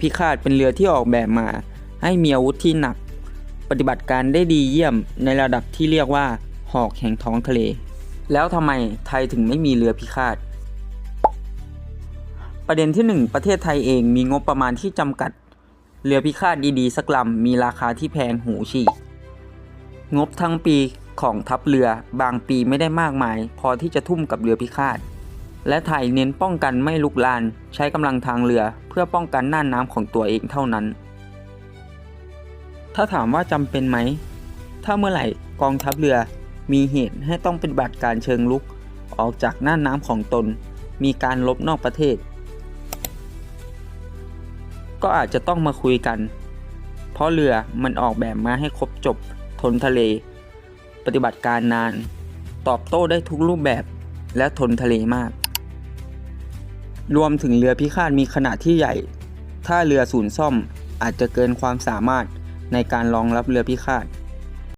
พิฆาตเป็นเรือที่ออกแบบมา ให้มีอาวุธที่หนัก ปฏิบัติการได้ดีเยี่ยมในระดับที่เรียกว่า หอกแห่งท้องทะเล แล้วทำไมไทยถึงไม่มีเรือพิฆาต ประเด็นที่ 1 ประเทศไทยเองมีงบประมาณที่จำกัด เรือพิฆาตดีๆ สักลำมีราคาที่แพงหูฉีกงบทั้งปีของทัพเรือบางปีไม่ได้มากมาย พอที่จะทุ่มกับเรือพิฆาต และไทยเน้นป้องกันไม่ลุกลานใช้กำลังทางเรือเพื่อป้องกันน่านน้ำของตัวเองเท่านั้น ถ้าถามว่าจำเป็นไหม ถ้าเมื่อไหร่กองทัพเรือมีเหตุให้ต้องปฏิบัติการเชิงลุก ออกจากน่านน้ำของตน มีการลบนอกประเทศ ก็อาจจะต้องมาคุยกัน เพราะเรือมันออกแบบมาให้ครบจบ ทนทะเล ปฏิบัติการนาน ตอบโต้ได้ทุกรูปแบบและทนทะเลมาก รวมถึงเรือพิฆาตมีขนาดที่ใหญ่ ถ้าเรือศูนย์ซ่อมอาจจะเกินความสามารถในการรองรับเรือพิฆาต